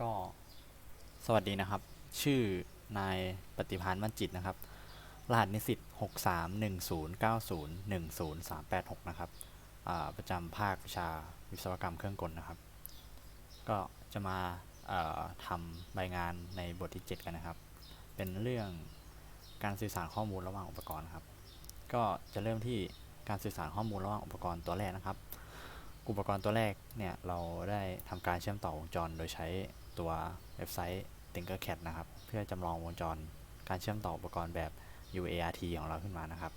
ก็สวัสดีนะครับ ชื่อนายปฏิพานมั่นจิตนะครับ รหัสนิสิต6 3 1 0 9 0 1 0 3 8 6นะครับอ่าประจำภาควิชาวิศวกรรมเครื่องกลนะครับ ก็จะมาทำใบงานในบทที่ 7 กันนะครับ เป็นเรื่องการสื่อสารข้อมูลระหว่างอุปกรณ์ครับ ก็จะเริ่มที่การสื่อสารข้อมูลระหว่างอุปกรณ์ตัวแรกนะครับ อุปกรณ์ตัวแรกเนี่ยเราได้ทำการเชื่อมต่อวงจรโดยใช้ ตัวเว็บไซต์ Tinkercad นะครับ เพื่อจำลองวงจรการเชื่อมต่ออุปกรณ์แบบ UART ของเราขึ้นมานะครับ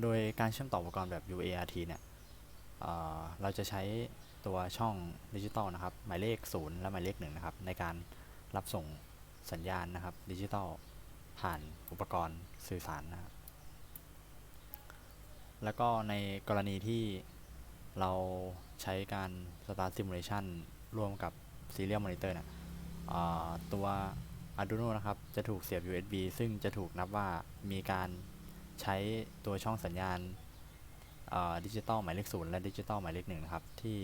โดยการเชื่อมต่ออุปกรณ์แบบ UART เนี่ยเเราจะใช้ตัวช่องดิจิตอลนะครับ หมายเลข 0 และหมายเลข 1 นะครับ ในการรับส่งสัญญาณนะครับดิจิตอลผ่านอุปกรณ์สื่อสารนะครับ แล้วก็ในกรณีที่เราใช้การ Start Simulation รวมกับ Serial Monitor นี่ยอ่าตัว Arduino นะครับ จะถูกเสียบ USB ซึ่งจะถูกนับว่ามีการใช้ตัวช่องสัญญาณดิจิตอลหมายเลข0และดิจิตอลหมายเลข1นะครับ ที่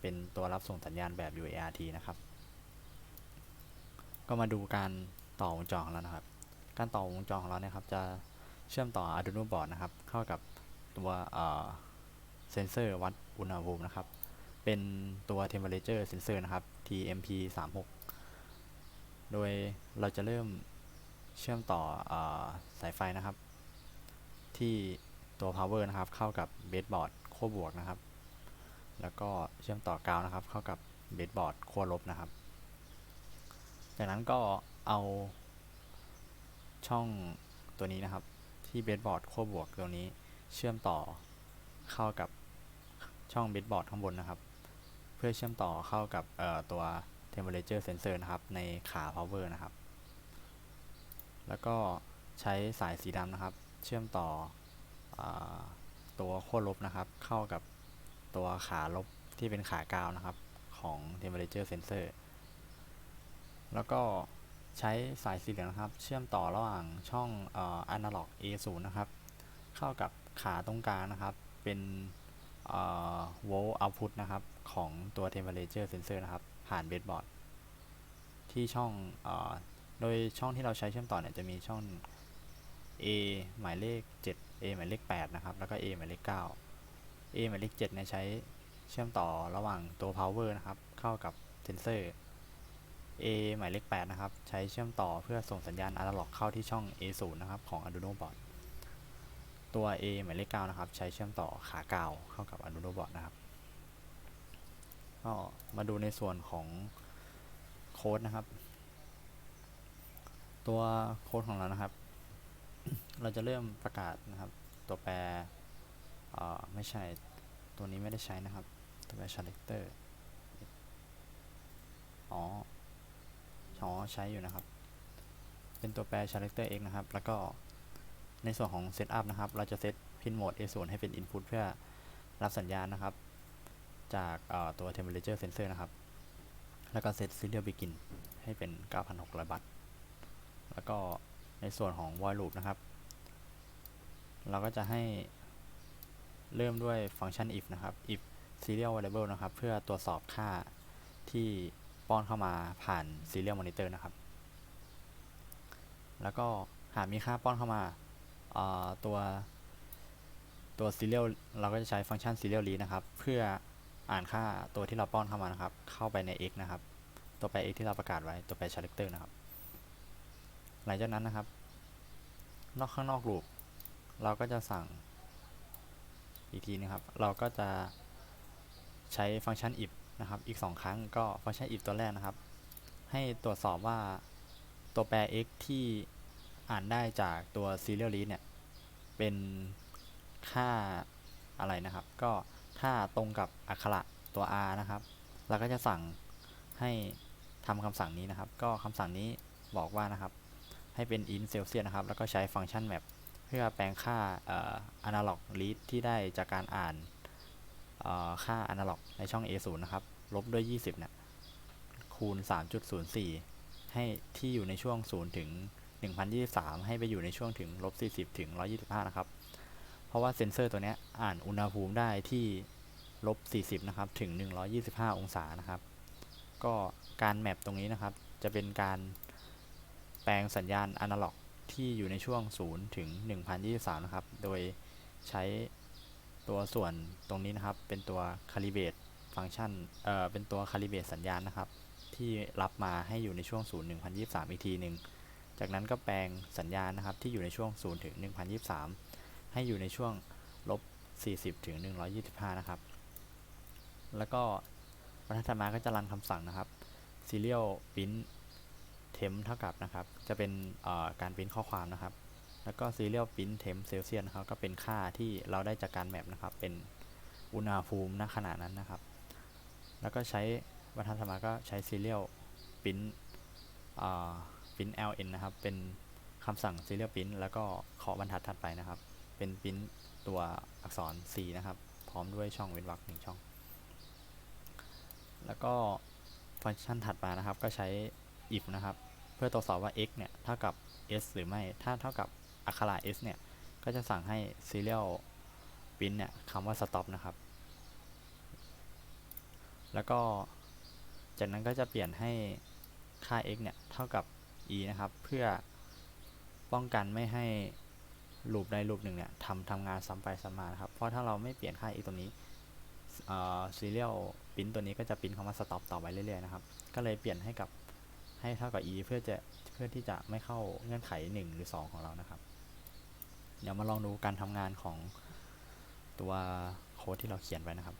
เป็นตัวรับส่งสัญญาณแบบ UART นะครับ ก็มาดูการต่อวงจรของเรานะครับ การต่อวงจรของเราเนี่ยครับจะเชื่อมต่อ Arduino board นะครับ เข้ากับตัวเซนเซอร์วัดอุณหภูมินะครับ เป็นตัว temperature sensor นะครับ TMP 3 6โดยเราจะเริ่มเชื่อมต่ออสายไฟนะครับ ที่ตัว power นะครับ เข้ากับ breadboard ขั้วบวกนะครับ แล้วก็เชื่อมต่อกาวนะครับ เข้ากับ breadboard ขั้วลบนะครับ จากนั้นก็เอาช่องตัวนี้นะครับ ที่ breadboard ขั้วบวกตัวนี้เชื่อมต่อเข้ากับช่องเบสบอร์ดข้างบนนะครับ เพื่อเชื่อมต่อเข้ากับตัว temperature sensor นะครับ ในขา power นะครับ แล้วก็ใช้สายสีดำนะครับ เชื่อมต่ออตัวขั้วลบนะครับ เข้ากับตัวขาลบที่เป็นขากาวนะครับของ temperature sensor แล้วก็ใช้สายสีเหลืองนะครับ เชื่อมต่อระหว่างช่องอ analog A0 นะครับ เข้ากับขาตรงกลางนะครับ เป็น โวลต์ output นะครับ ของตัว temperature sensor นะครับ ผ่านเบสบอร์ดที่ช่องอโดยช่องที่เราใช้เชื่อมต่อเนี่ยจะมีช่อง A หมายเลข 7 A หมายเลข 8 นะครับ แล้วก็ A หมายเลข 9 A หมายเลข 7 เนี่ยใช้เชื่อมต่อระหว่างตัว power นะครับ เข้ากับเซนเซอร์ A หมายเลข 8 นะครับ ใช้เชื่อมต่อเพื่อส่งสัญญาณ analog เข้าที่ช่อง A0 นะครับ ของ Arduino board ตัว A หมายเลข9นะครับ ใช้เชื่อมต่อขาเก่าเข้ากับ Arduino board นะครับก็มาดูในส่วนของโค้ดนะครับ ตัวโค้ดของเรานะครับ เราจะเริ่มประกาศนะครับ ตัวแปรไม่ใช่ตัวนี้ไม่ได้ใช้นะครับ ตัวแปร selector อ๋ออ๋อใช้อยู่นะครับ เป็นตัวแปร selector x นะครับ แล้วก็ ในส่วนของ Setup นะครับ เราจะเซต Pin Mode A0 ให้เป็น Input เพื่อรับสัญญาณนะครับ จากตัว Temperature Sensor นะครับ แล้วก็เซต Serial Begin ให้เป็น 9,600 บัตแล้วก็ในส่วนของ Void Loop นะครับ เราก็จะให้เริ่มด้วยฟังก์ชัน if นะครับ if serial variable นะครับ เพื่อตรวจสอบค่าที่ป้อนเข้ามาผ่าน serial monitor นะครับ แล้วก็หากมีค่าป้อนเข้ามา ตัวตัว serial เราก็จะใช้ฟังก์ชัน serial read นะครับ เพื่ออ่านค่าตัวที่เราป้อนเข้ามานะครับ เข้าไปใน x นะครับ ตัวแปร x ที่เราประกาศไว้ตัวแปร character นะครับ หลังจากนั้นนะครับ นอกข้างนอกลูปเราก็จะสั่งอีกทีนะครับ เราก็จะใช้ฟังก์ชัน if นะครับ อีก 2 ครั้งก็ฟังก์ชัน if ตัวแรกนะครับ ให้ตรวจสอบว่าตัวแปร x ที่ อ่านได้จากตัว serial read เนี่ย เป็นค่าอะไรนะครับ ก็ถ้าตรงกับอักขระตัว r นะครับ เราก็จะสั่งให้ทำคำสั่งนี้นะครับ ก็คำสั่งนี้บอกว่านะครับ ให้เป็น int celsius นะครับ แล้วก็ใช้ฟังก์ชัน map เพื่อแปลงค่า analog read ที่ได้จากการอ่านค่า analog ในช่อง A0 นะครับ ลบด้วย 20 เนี่ย คูณ 3.04 ให้ที่อยู่ในช่วง 0 ถึง 1023 ให้ไปอยู่ในช่วงถึงลบ40ถึง125 นะครับ เพราะว่าเซนเซอร์ตัวนี้อ่านอุณหภูมิได้ที่ลบ40 นะครับ ถึง 125 องศานะครับ ก็การแมปตรงนี้นะครับ จะเป็นการแปลงสัญญาณอนาล็อกที่อยู่ในช่วง 0 ถึง 1023 นะครับ โดยใช้ตัวส่วนตรงนี้นะครับ เป็นตัว calibrate ฟังก์ชัน เอ่อ เป็นตัว calibrate สัญญาณนะครับ ที่รับมาให้อยู่ในช่วง 0 1023 อีกทีหนึ่ง จากนั้นก็แปลงสัญญาณนะครับที่อยู่ในช่วง 0 ถึง 1023 ให้อยู่ในช่วงลบ 40 ถึง 125 นะครับ แล้วก็บรรทัดถัดมาก็จะรันคำสั่งนะครับ serial print temp เท่ากับนะครับ จะเป็นการพิมพ์ข้อความนะครับ แล้วก็ serial print temp celsius นะครับ ก็เป็นค่าที่เราได้จากการแมปนะครับ เป็นอุณหภูมิณขณะนั้นนะครับ แล้วก็ใช้บรรทัดถัดมาก็ใช้ serial print อ่า print ln นะครับ เป็นคำสั่ง serial print แล้วก็เคาะบรรทัดถัดไปนะครับ เป็น print ตัวอักษร C นะครับ พร้อมด้วยช่องเว้นวรรคหนึ่งช่อง แล้วก็ฟังก์ชันถัดมานะครับ ก็ใช้ if นะครับ เพื่อตรวจสอบว่า x เนี่ย เท่ากับ s หรือไม่ ถ้าเท่ากับอักขระ s เนี่ย ก็จะสั่งให้ serial print เนี่ยคำว่า stop นะครับ แล้วก็จากนั้นก็จะเปลี่ยนให้ค่า x เนี่ย เท่ากับ e นะครับ เพื่อป้องกันไม่ให้ลูปใดลูปหนึ่งเนี่ยทำทำงานซ้ำไปซ้ำมานะครับ เพราะถ้าเราไม่เปลี่ยนค่า x ตัวนี้ serial print ตัวนี้ก็จะ print คำว่า stop ต่อไปเรื่อยๆนะครับ ก็เลยเปลี่ยนให้กับให้เท่ากับ e เพื่อจะเพื่อที่จะไม่เข้าเงื่อนไข 1 หรือ 2 ของเรานะครับ เดี๋ยวมาลองดูการทำงานของตัวโค้ดที่เราเขียนไว้นะครับ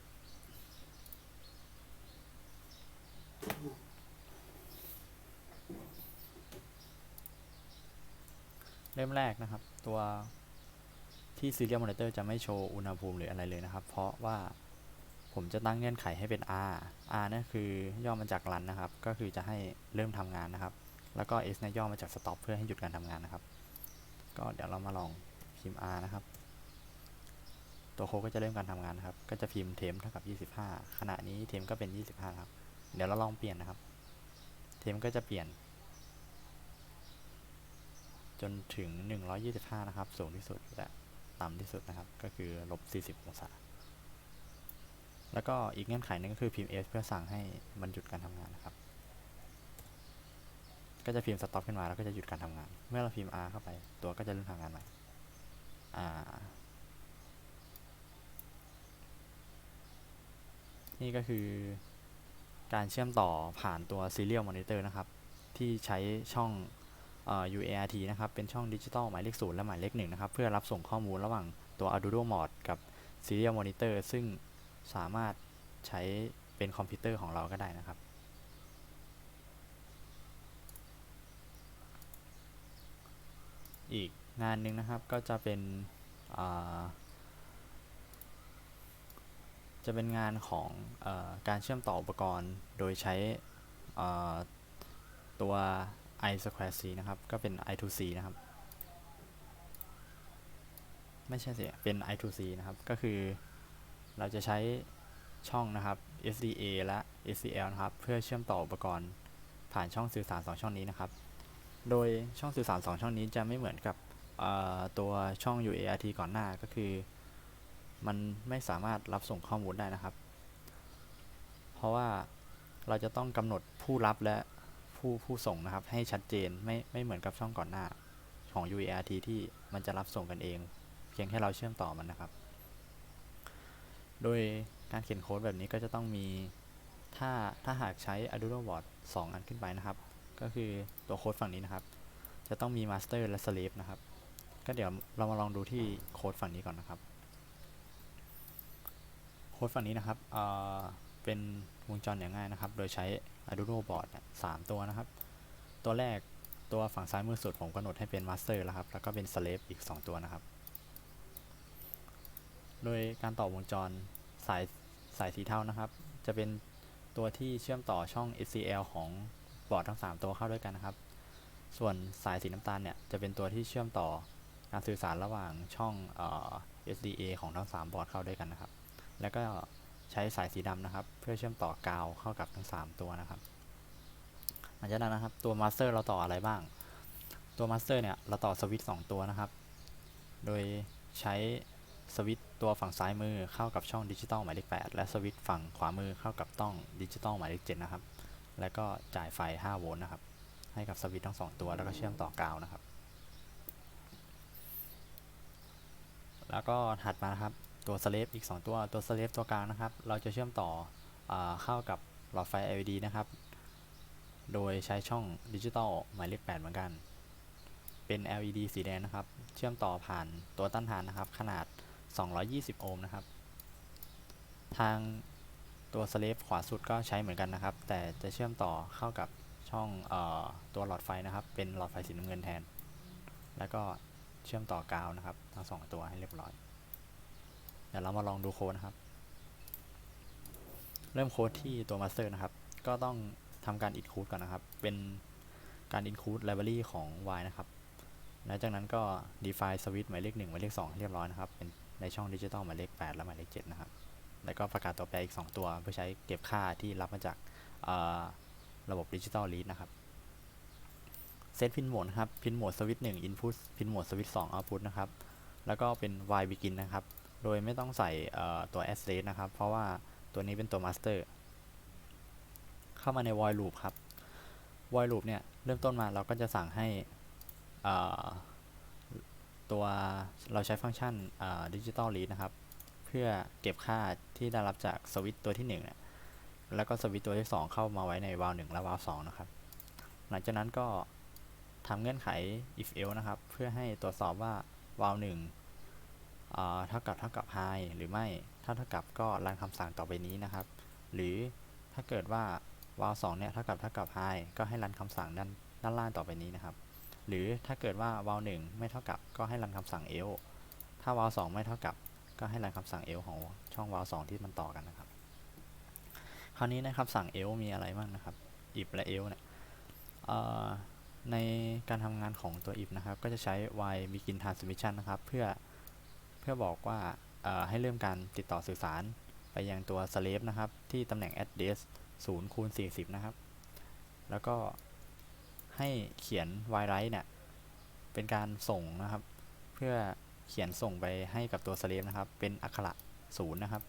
เริ่มแรกนะครับ ตัวที่ serial monitor จะไม่โชว์อุณหภูมิหรืออะไรเลยนะครับ เพราะว่าผมจะตั้งเงื่อนไขให้เป็น r r นั่นคือย่อมาจาก run นะครับ ก็คือจะให้เริ่มทำงานนะครับ แล้วก็ s เนี่ยย่อมาจาก stop เพื่อให้หยุดการทำงานนะครับ ก็เดี๋ยวเรามาลองพิมพ์ r นะครับ ตัวโค้ดก็จะเริ่มการทำงานนะครับ ก็จะพิมพ์เทมเท่ากับ 25 ขณะนี้เทมก็เป็น 25 ครับ เดี๋ยวเราลองเปลี่ยนนะครับ เทมก็จะเปลี่ยน จนถึง 125 นะครับ สูงที่สุดและต่ำที่สุดนะครับ ก็คือลบ 40 องศา แล้วก็อีกเงื่อนไขหนึงก็คือพิมพ์ s เพื่อสั่งให้มันหยุดการทำงานนะครับ ก็จะพิมพ์ stop ขึ้นมาแล้วก็จะหยุดการทำงาน เมื่อเราพิมพ์ r เข้าไป ตัวก็จะเริ่มทำงานใหม่นี่ก็คือการเชื่อมต่อผ่านตัว serial monitor นะครับ ที่ใช้ช่อง UART นะครับ เป็นช่องดิจิตอลหมายเลข0และหมายเลข1นะครับ เพื่อรับส่งข้อมูลระหว่างตัว Arduino Mod กับ Serial Monitor ซึ่งสามารถใช้เป็นคอมพิวเตอร์ของเราก็ได้นะครับอีกงานหนึ่งนะครับก็จะเป็นจะเป็นงานของอการเชื่อมต่ออุปกรณ์โดยใช้ตัว i square c นะครับ ก็เป็น i to c นะครับ ไม่ใช่สิ เป็น i to c นะครับ ก็คือเราจะใช้ช่องนะครับ SDA และ SCL นะครับ เพื่อเชื่อมต่ออุปกรณ์ผ่านช่องสื่อสาร 2 ช่องนี้นะครับ โดยช่องสื่อสาร 2 ช่องนี้จะไม่เหมือนกับตัวช่อง UART ก่อนหน้าก็คือ มันไม่สามารถรับส่งข้อมูลได้นะครับ เพราะว่าเราจะต้องกำหนดผู้รับและ ผู้ผู้ส่งนะครับ ให้ชัดเจนไม่ไม่เหมือนกับช่องก่อนหน้าของ UART ที่มันจะรับส่งกันเอง เพียงแค่เราเชื่อมต่อมันนะครับ โดยการเขียนโค้ดแบบนี้ก็จะต้องมีถ้าถ้าหากใช้ Arduino Board 2 อันขึ้นไปนะครับ ก็คือตัวโค้ดฝั่งนี้นะครับ จะต้องมี Master และ Slave นะครับ ก็เดี๋ยวเรามาลองดูที่โค้ดฝั่งนี้ก่อนนะครับ โค้ดฝั่งนี้นะครับเเป็นวงจรอย่างง่ายนะครับ โดยใช้ Arduino Board สามตัวนะครับ ตัวแรกตัวฝั่งซ้ายมือสุดผมกำหนดให้เป็น Master แล้วครับ แล้วก็เป็น Slave อีก 2 ตัวนะครับ โดยการต่อวงจรสายสายสีเทานะครับ จะเป็นตัวที่เชื่อมต่อช่อง SCL ของบอร์ดทั้ง 3 ตัวเข้าด้วยกันนะครับ ส่วนสายสีน้ำตาลเนี่ยจะเป็นตัวที่เชื่อมต่อการสื่อสารระหว่างช่องออ SDA ของทั้ง 3 บอร์ดเข้าด้วยกันนะครับ แล้วก็ ใช้สายสีดำนะครับ เพื่อเชื่อมต่อกาวเข้ากับทั้ง 3 ตัวนะครับหลังจากนั้นนะครับตัวมาสเตอร์เราต่ออะไรบ้าง ตัวมาสเตอร์เนี่ยเราต่อสวิตช์2ตัวนะครับ โดยใช้สวิตช์ตัวฝั่งซ้ายมือเข้ากับช่องดิจิตอลหมายเลข8และสวิตช์ฝั่งขวามือเข้ากับต้องดิจิตอลหมายเลข7นะครับ แล้วก็จ่ายไฟ 5 โวลต์นะครับ ให้กับสวิตช์ทั้งสองตัว แล้วก็เชื่อมต่อกาวนะครับ แล้วก็ถัดมาครับ ตัวสเลฟอีก 2 ตัวตัวสเลฟตัวกลางนะครับ เราจะเชื่อมต่ออเข้ากับหลอดไฟ LED นะครับ โดยใช้ช่องดิจิตอลหมายเลข8เหมือนกัน เป็น LED สีแดงนะครับ เชื่อมต่อผ่านตัวต้านทานนะครับ ขนาด 220 โอห์มนะครับ ทางตัวสเลฟขวาสุดก็ใช้เหมือนกันนะครับ แต่จะเชื่อมต่อเข้ากับช่องออตัวหลอดไฟนะครับ เป็นหลอดไฟสีน้ำเงินแทน แล้วก็เชื่อมต่อกาวนะครับ ทั้งสองตัวให้เรียบร้อย ดี๋ยวเรามาลองดูโค้ดนะครับ เริ่มโค้ดที่ตัว master นะครับ ก็ต้องทำการ include ก่อนนะครับ เป็นการ include library ของ y นะครับและจากนั้นก็ define switch หมายเลข1หมายเลข2ให้เรียบร้อยนะครับ เป็นในช่องดิจิตอลหมายเลข 8 และหมายเลข 7 นะครับ แล้วก็ประกาศตัวแปรอีก 2 ตัวเพื่อใช้เก็บค่าที่รับมาจากระบบดิจิตอลลีดนะครับ เซตพินโหมดครับ พินโหมดสวิตช์1 input พินโหมดสวิตช์2 output นะครับ แล้วก็เป็น y begin นะครับ โดยไม่ต้องใส่ตัว address นะครับ เพราะว่าตัวนี้เป็นตัว master เข้ามาใน void loop ครับ void loop เนี่ย เริ่มต้นมาเราก็จะสั่งให้ตัวเราใช้ฟังก์ชันดิจิตอลลีดนะครับ เพื่อเก็บค่าที่ได้รับจากสวิตตัวที่1เนี่ยแล้วก็สวิตตัวที่ 2 เข้ามาไว้ในวาล์ว1และวาล์ว2นะครับ หลังจากนั้นก็ทำเงื่อนไข if else นะครับ เพื่อให้ตรวจสอบว่าวาล์ว1 เท่ากับเท่ากับ high หรือไม่ถ้าเท่ากับก็รันคำสั่งต่อไปนี้นะครับ หรือถ้าเกิดว่าวาล์ว2เนี่ยเท่ากับเท่ากับ high ก็ให้รันคำสั่งด้านด้านล่างต่อไปนี้นะครับ หรือถ้าเกิดว่าวาล์ว1ไม่เท่ากับก็ให้รันคำสั่ง else ถ้าวาล์ว2ไม่เท่ากับ ก็ให้รันคำสั่ง else ของช่องวาล์ว2ที่มันต่อกันนะครับ คราวนี้ในคำสั่ง else มีอะไรบ้างนะครับ if และ else เนี่ยในการทำงานของตัว if นะครับ ก็จะใช้ y begin transmission นะครับ เพื่อ พื่อบอกว่าให้เริ่มการติดต่อสื่อสารไปยังตัว slave นะครับ ที่ตำแหน่ง address 0คูณ40 นะครับ แล้วก็ให้เขียน write เนี่ยเป็นการส่งนะครับ เพื่อเขียนส่งไปให้กับตัว slave นะครับ เป็นอักขระ0นะครับ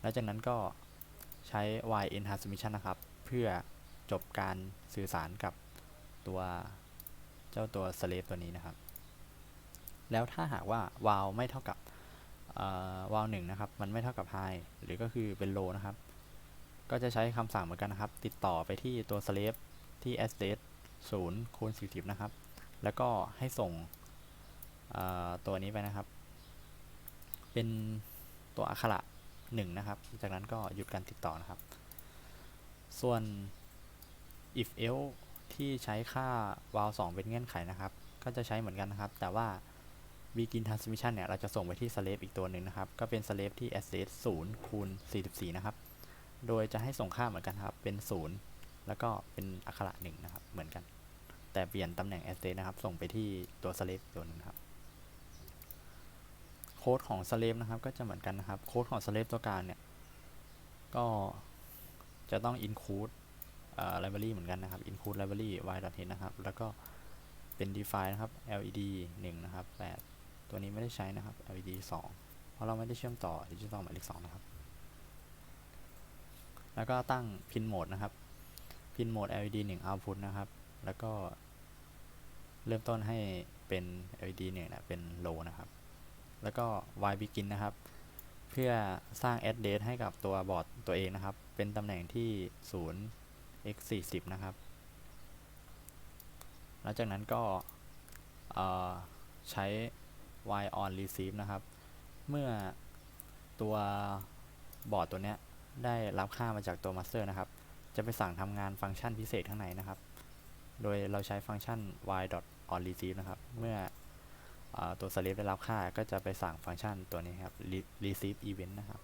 แล้วจากนั้นก็ใช้ y in transmission นะครับ เพื่อจบการสื่อสารกับตัวเจ้าตัว slave ตัวนี้นะครับ แล้วถ้าหากว่าวาลไม่เท่ากับวาลหนึ่งนะครับ มันไม่เท่ากับ high หรือก็คือเป็น low นะครับ ก็จะใช้คำสั่งเหมือนกันนะครับ ติดต่อไปที่ตัว slave ที่ address 0คูณ40 นะครับ แล้วก็ให้ส่งตัวนี้ไปนะครับ เป็นตัวอักขระ1นะครับ จากนั้นก็หยุดการติดต่อนะครับ ส่วน if else ที่ใช้ค่า val 2เป็นเงื่อนไขนะครับ ก็จะใช้เหมือนกันนะครับ แต่ว่า begin transmission เนี่ย เราจะส่งไปที่ slave อีกตัวหนึ่งนะครับ ก็เป็น slave ที่ address 0คูณ44 นะครับ โดยจะให้ส่งค่าเหมือนกันครับ เป็น 0 แล้วก็เป็นอักขระ1นะครับ เหมือนกัน แต่เปลี่ยนตำแหน่ง address นะครับ ส่งไปที่ตัว slave ตัวนึงครับ โค้ดของ slave นะครับ ก็จะเหมือนกันนะครับ โค้ดของ slave ตัวกลางเนี่ย ก็จะต้อง include library เหมือนกันนะครับ include library y.h นะครับ แล้วก็เป็น define นะครับ led 1 นะครับ8 ตัวนี้ไม่ได้ใช้นะครับ led 2 เพราะเราไม่ได้เชื่อมต่อดิจิตอลหมายเลข2นะครับ แล้วก็ตั้ง pin mode นะครับ pin mode led 1 output นะครับ แล้วก็เริ่มต้นให้เป็น led 1นี่ยเป็น low นะครับ แล้วก็ y begin นะครับ เพื่อสร้าง address ให้กับตัวบอร์ดตัวเองนะครับ เป็นตำแหน่งที่ 0 x 40นะครับ หลังจากนั้นก็ใช้ y on receive นะครับ เมื่อตัวบอร์ดตัวเนี้ยได้รับค่ามาจากตัว master นะครับ จะไปสั่งทำงานฟังก์ชันพิเศษข้างในนะครับ โดยเราใช้ฟังก์ชัน y on receive นะครับ เมื่ออตัว slave ได้รับค่าก็จะไปสั่งฟังก์ชันตัวนี้ครับ receive event นะครับ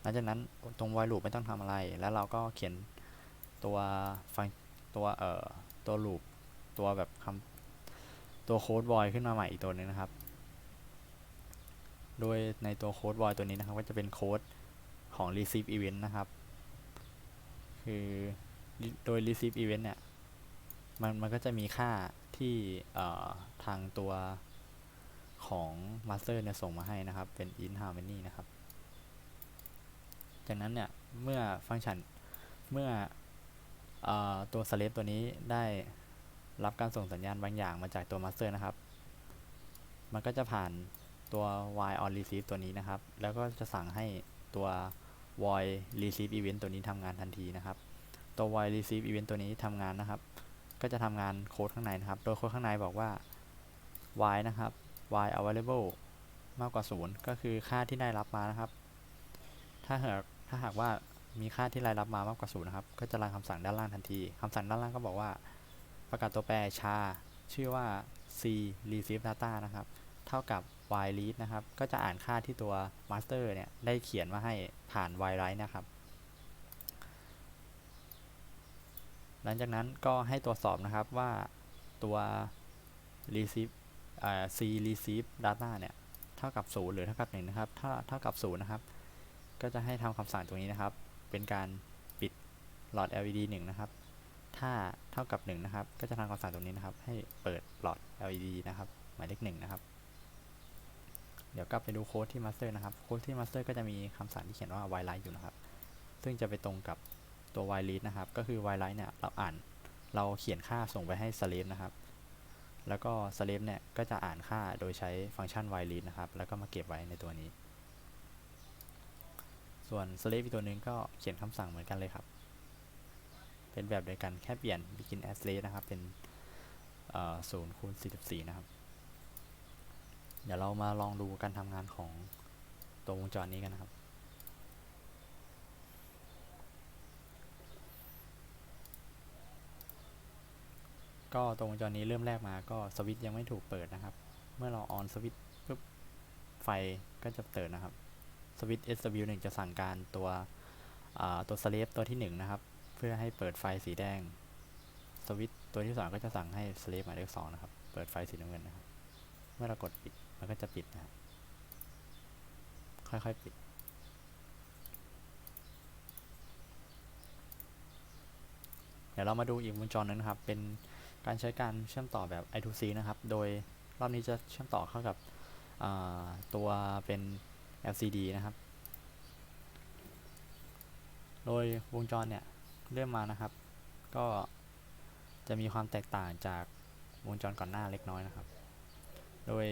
หลังจากนั้นตรง while loop ไม่ต้องทำอะไร แล้วเราก็เขียนตัวฟังตัวเอ่อตัว loop ตัวแบบคำตัวโค้ด void ขึ้นมาใหม่อีกตัวนึงนะครับ โดยในตัวโค้ด void ตัวนี้นะครับก็จะเป็นโค้ดของ receive event นะครับ คือโดย receive event เนี่ยมันมันก็จะมีค่าที่ทางตัวของ master เนี่ยส่งมาให้นะครับ เป็น int harmony นะครับ จากนั้นเนี่ยเมื่อฟังก์ชันเมื่ออตัว slave ตัวนี้ได้รับการส่งสัญญาณบางอย่างมาจากตัว master นะครับ มันก็จะผ่าน ตัว while on receive ตัวนี้นะครับ แล้วก็จะสั่งให้ตัว void receive event ตัวนี้ทำงานทันทีนะครับ ตัว void receive event ตัวนี้ทำงานนะครับ ก็จะทำงานโค้ดข้างในนะครับ โดยโค้ดข้างในบอกว่า y นะครับ y available มากกว่า 0 ก็คือค่าที่ได้รับมานะครับ ถ้าหากถ้าหากว่ามีค่าที่รายรับมามากกว่า0นะครับ ก็จะรันคำสั่งด้านล่างทันทีคำสั่งด้านล่างก็บอกว่า ประกาศตัวแปรชา ชื่อว่า c receive data นะครับ เท่ากับ y read นะครับ ก็จะอ่านค่าที่ตัว master เนี่ย ได้เขียนมาให้ผ่าน y write นะครับ หลังจากนั้นก็ให้ตรวจสอบนะครับว่าตัว receive c receive data เนี่ย เท่ากับ 0 หรือเท่ากับ 1 นะครับ ถ้าเท่ากับ 0 นะครับ ก็จะให้ทำคำสั่งตรงนี้นะครับ เป็นการปิดหลอด LED 1 นะครับ ถ้าเท่ากับ 1 นะครับ ก็จะทำคำสั่งตรงนี้นะครับ ให้เปิดหลอด LED นะครับ หมายเลข1นะครับ เดี๋ยวกลับไปดูโค้ดที่ master นะครับ โค้ดที่ master ก็จะมีคำสั่งที่เขียนว่า write อยู่นะครับ ซึ่งจะไปตรงกับตัว y read นะครับ ก็คือ write เนี่ยเราอ่าน เราเขียนค่าส่งไปให้ slave นะครับ แล้วก็ slave เนี่ยก็จะอ่านค่าโดยใช้ฟังก์ชัน y read นะครับ แล้วก็มาเก็บไว้ในตัวนี้ ส่วน slave อีกตัวนึงก็เขียนคำสั่งเหมือนกันเลยครับ เป็นแบบเดียวกันแค่เปลี่ยน begin as slave นะครับ เป็นศูนย์คูณ44 นะครับ เดี๋ยวเรามาลองดูการทำงานของตัววงจรนี้กันนะครับ ก็ตรงวงจรนี้เริ่มแรกมาก็สวิตช์ยังไม่ถูกเปิดนะครับ เมื่อเราออนสวิตช์ปุ๊บไฟก็จะเปิดนะครับสวิตช์ SW1 จะสั่งการตัวตัว slave ตัวที่ 1 นะครับ เพื่อให้เปิดไฟสีแดง สวิตช์ตัวที่ 2 ก็จะสั่งให้ slave หมายเลข2นะครับ เปิดไฟสีน้ำเงินนะครับ เมื่อเรากดปิด มันก็จะปิดนะครับค่อยๆปิด เดี๋ยวเรามาดูอีกวงจรหนึงนะครับ เป็นการใช้การเชื่อมต่อแบบ I2C นะครับ โดยรอบนี้จะเชื่อมต่อเข้ากับตัวเป็น LCD นะครับ โดยวงจรเนี่ยเริ่มมานะครับ ก็จะมีความแตกต่างจากวงจรก่อนหน้าเล็กน้อยนะครับ โดย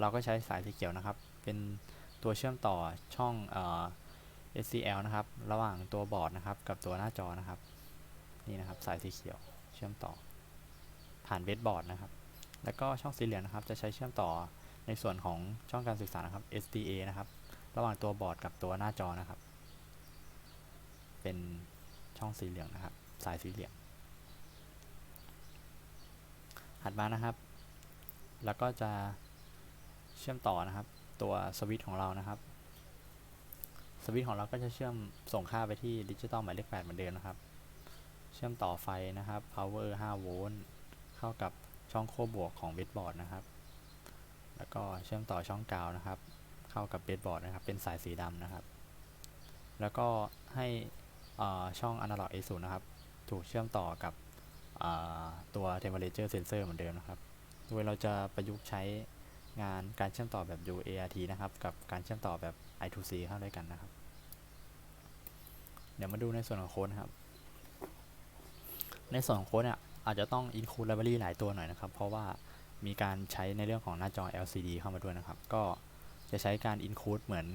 เราก็ใช้สายสีเขียวนะครับ เป็นตัวเชื่อมต่อช่องเอ่อ SCL นะครับ ระหว่างตัวบอร์ดนะครับ กับตัวหน้าจอนะครับ นี่นะครับสายสีเขียวเชื่อมต่อ ผ่านเบสบอร์ดนะครับ แล้วก็ช่องสีเหลืองนะครับ จะใช้เชื่อมต่อในส่วนของช่องการสื่อสารนะครับ SDA นะครับ ระหว่างตัวบอร์ดกับตัวหน้าจอนะครับ เป็นช่องสีเหลืองนะครับ สายสีเหลืองถัดมานะครับ แล้วก็จะ เชื่อมต่อนะครับ ตัวสวิตช์ของเรานะครับสวิตช์ของเราก็จะเชื่อมส่งค่าไปที่ดิจิตอลหมายเลข8เหมือนเดิมนะครับ เชื่อมต่อไฟนะครับ power 5โวลต์เข้ากับช่องขั้วบวกของเบสบอร์ดนะครับ แล้วก็เชื่อมต่อช่องกาวนะครับ เข้ากับเบสบอร์ดนะครับ เป็นสายสีดำนะครับ แล้วก็ให้ช่อง analog A0 นะครับ ถูกเชื่อมต่อกับตัว temperature sensor เหมือนเดิมนะครับ โดยเราจะประยุกต์ใช้ งานการเชื่อมต่อแบบ UART นะครับ กับการเชื่อมต่อแบบ I2C เข้าด้วยกันนะครับ เดี๋ยวมาดูในส่วนของโค้ดนะครับ ในส่วนของโค้ดเนี่ยอาจจะต้อง include library หลายตัวหน่อยนะครับ เพราะว่ามีการใช้ในเรื่องของหน้าจอ LCD เข้ามาด้วยนะครับ ก็จะใช้การ include เหมือน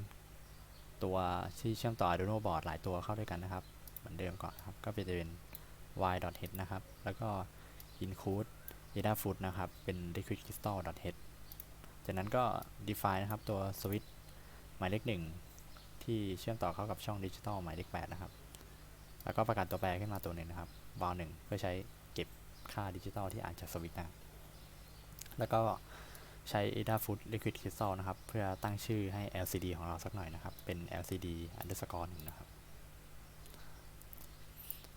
ตัวที่เชื่อมต่อ Arduino board หลายตัวเข้าด้วยกันนะครับ เหมือนเดิมก่อนครับ ก็จะเป็น y.h นะครับ แล้วก็ include data foot นะครับ เป็น liquid crystal.h จากนั้นก็ define นะครับตัว switch หมายเลขหนึ่งที่เชื่อมต่อเข้ากับช่องดิจิตอลหมายเลข8นะครับ แล้วก็ประกาศตัวแปรขึ้นมาตัวหนึ่งนะครับ val หนึ่งเพื่อใช้เก็บค่าดิจิตอลที่อ่านจากสวิตช์นะแล้วก็ใช้ Adafruit Liquid Crystal นะครับ เพื่อตั้งชื่อให้ LCD ของเราสักหน่อยนะครับ เป็น LCD underscore หนึ่งนะครับ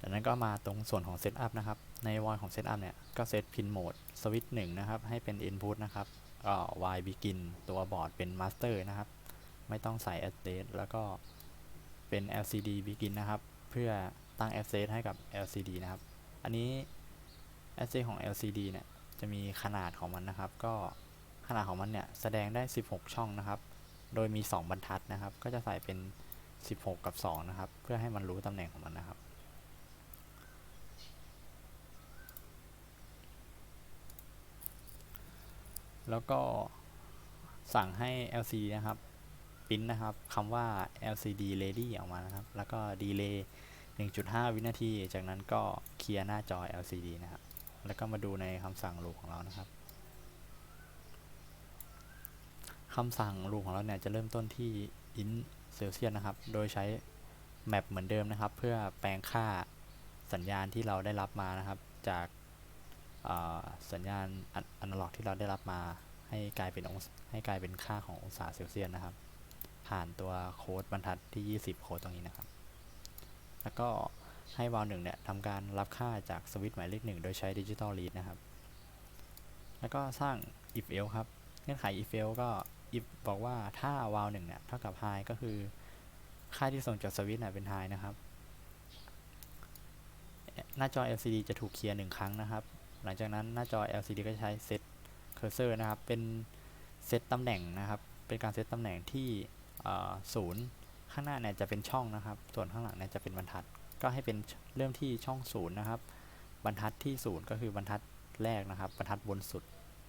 จากนั้นก็มาตรงส่วนของ Setup นะครับ ใน void ของ Setup เนี่ย ก็เซต Pin Mode Switch 1นะครับ ให้เป็น Input นะครับ ก็ Y Begin ตัวบอร์ดเป็น Master นะครับ ไม่ต้องใส่ address แล้วก็เป็น LCD Begin นะครับ เพื่อตั้ง address ให้กับ LCD นะครับ อันนี้ address ของ LCD เนี่ย จะมีขนาดของมันนะครับ ก็ขนาดของมันเนี่ย แสดงได้ 16 ช่องนะครับ โดยมี 2 บรรทัดนะครับ ก็จะใส่เป็น 16 กับ 2 นะครับ เพื่อให้มันรู้ตำแหน่งของมันนะครับ แล้วก็สั่งให้ LCD นะครับปริ้นนะครับคำว่า LCD ready ออกมานะครับ แล้วก็ delay 1.5 วินาที จากนั้นก็เคลียร์หน้าจอ LCD นะครับ แล้วก็มาดูในคำสั่ง loop ของเรานะครับคำสั่ง loop ของเราเนี่ยจะเริ่มต้นที่ int celsius นะครับ โดยใช้ map เหมือนเดิมนะครับ เพื่อแปลงค่าสัญญาณที่เราได้รับมานะครับ จาก สัญญาณอนาล็อกที่เราได้รับมาให้กลายเป็นองศให้กลายเป็นค่าขององศาเซลเซียสนะครับ ผ่านตัวโค้ดบรรทัดที่ 20 โค้ดตรงนี้นะครับ แล้วก็ให้วาล์วหนึ่งเนี่ยทำการรับค่าจากสวิตช์หมายเลขหนึ่งโดยใช้ดิจิตอล read นะครับ แล้วก็สร้าง if else ครับ เงื่อนไข if else ก็ if บอกว่าถ้าวาล์วหนึ่งเนี่ยเท่ากับ high ก็คือ ค่าที่ส่งจากสวิตช์เนี่ยเป็น high นะครับ หน้าจอ LCD จะถูกเคลียร์หนึ่งครั้งนะครับ หลังจากนั้นหน้าจอ LCD ก็ใช้เซตเคอร์เซอร์นะครับ เป็นเซตตำแหน่งนะครับ เป็นการเซตตำแหน่งที่ศูนย์ข้างหน้าเนี่ยจะเป็นช่องนะครับ ส่วนข้างหลังเนี่ยจะเป็นบรรทัด ก็ให้เป็นเริ่มที่ช่องศูนย์นะครับ บรรทัดที่ศูนย์ก็คือบรรทัดแรกนะครับ บรรทัดบนสุด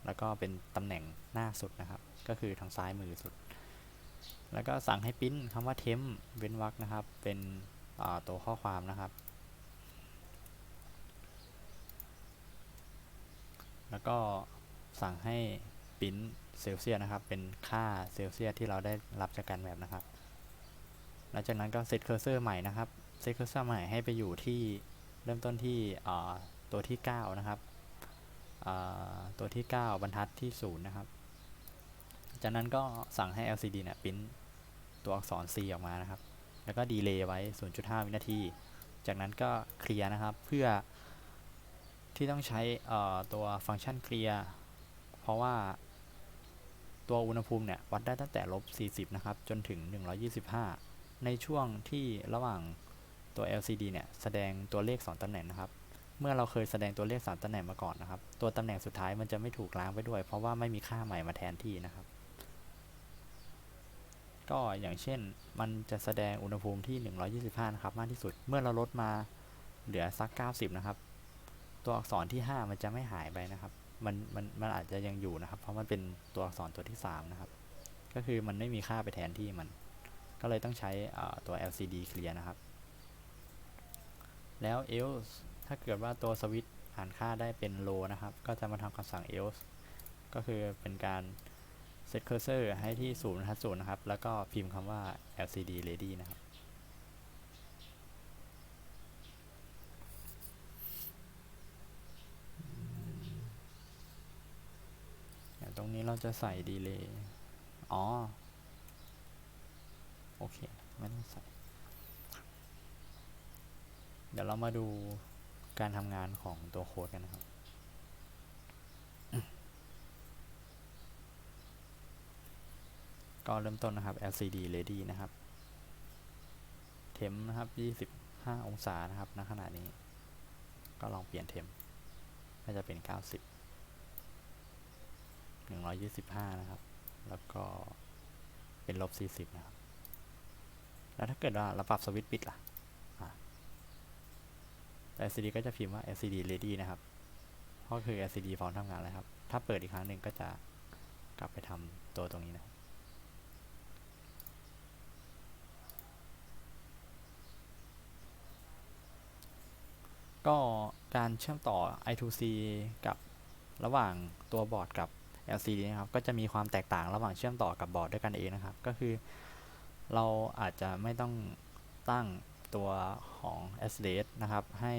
แล้วก็เป็นตำแหน่งหน้าสุดนะครับ ก็คือทางซ้ายมือสุด แล้วก็สั่งให้ปริ้นคำว่าเทมเว้นวรรคนะครับ เป็นตัวข้อความนะครับ แล้วก็สั่งให้ปริ้นเซลเซียสนะครับ เป็นค่าเซลเซียสที่เราได้รับจากการแมปนะครับ หลังจากนั้นก็เซตเคอร์เซอร์ใหม่นะครับ เซตเคอร์เซอร์ใหม่ให้ไปอยู่ที่เริ่มต้นที่ตัวที่ 9 นะครับ ตัวที่ 9 บรรทัดที่ 0 นะครับ จากนั้นก็สั่งให้ LCD เนี่ยปริ้นตัวอักษร C ออกมานะครับ แล้วก็ดีเลย์ไว้ 0.5 วินาที จากนั้นก็เคลียร์นะครับ เพื่อ ที่ต้องใช้ตัวฟังก์ชันเคลียร์เพราะว่าตัวอุณหภูมิเนี่ยวัดได้ตั้งแต่ลบ 40 นะครับ จนถึง 125 ในช่วงที่ระหว่างตัว LCD เนี่ยแสดงตัวเลข 2ตำแหน่งนะครับ เมื่อเราเคยแสดงตัวเลข 3ตำแหน่งมาก่อนนะครับ ตัวตำแหน่งสุดท้ายมันจะไม่ถูกล้างไปด้วย เพราะว่าไม่มีค่าใหม่มาแทนที่นะครับ ก็อย่างเช่นมันจะแสดงอุณหภูมิที่ 125 นะครับ มากที่สุด เมื่อเราลดมาเหลือสัก 90 นะครับ ตัวอักษรที่ 5 มันจะไม่หายไปนะครับ มันมันมันอาจจะยังอยู่นะครับ เพราะมันเป็นตัวอักษรตัวที่ 3 นะครับ ก็คือมันไม่มีค่าไปแทนที่มัน ก็เลยต้องใช้ตัว LCD clear นะครับ แล้ว else ถ้าเกิดว่าตัวสวิตช์อ่านค่าได้เป็น low นะครับ ก็จะมาทำคำสั่ง else ก็คือเป็นการ set cursor ให้ที่0บรรทัดศูนย์นะครับ แล้วก็พิมพ์คำว่า LCD ready นะครับ รงนี้เราจะใส่ดีเลย์อ๋อ โอเค ไม่ต้องใส่ เดี๋ยวเรามาดูการทำงานของตัวโค้ดกันนะครับ ก็เริ่มต้นนะครับ LCD ready นะครับ เทมนะครับ 25 องศานะครับณขณะนี้ ก็ลองเปลี่ยนเทมน่าจะเป็น 90 125 นะครับ แล้วก็เป็นลบ 40 นะครับ แล้วถ้าเกิดว่าเราปรับสวิตช์ปิดล่ะ LCD ก็จะพิมพ์ว่า LCD ready นะครับ ก็คือ LCD พร้อมทำงานแล้วครับ ถ้าเปิดอีกครั้งหนึ่งก็จะกลับไปทำตัวตรงนี้นะก็การเชื่อมต่อ I2C กับระหว่างตัวบอร์ดกับ LCD นะครับก็จะมีความแตกต่างระหว่างเชื่อมต่อกับบอร์ดด้วยกันเองนะครับ ก็คือเราอาจจะไม่ต้องตั้งตัวของ SDS นะครับ ให้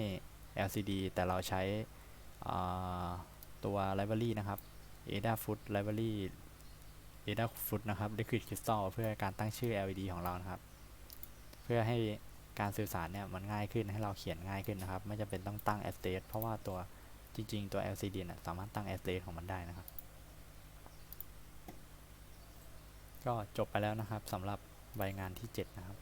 LCD แต่เราใช้ตัว library นะครับ Adafruit library Adafruit นะครับ Liquid Crystal เพื่อการตั้งชื่อ LED ของเรานะครับ เพื่อให้การสื่อสารเนี่ยมันง่ายขึ้นให้เราเขียนง่ายขึ้นนะครับ ไม่จำเป็นต้องตั้ง SDS เพราะว่าตัวจริง ๆ ตัว LCD นะสามารถตั้ง SDS ของมันได้นะครับ ก็จบไปแล้วนะครับสำหรับใบงานที่ 7 นะครับ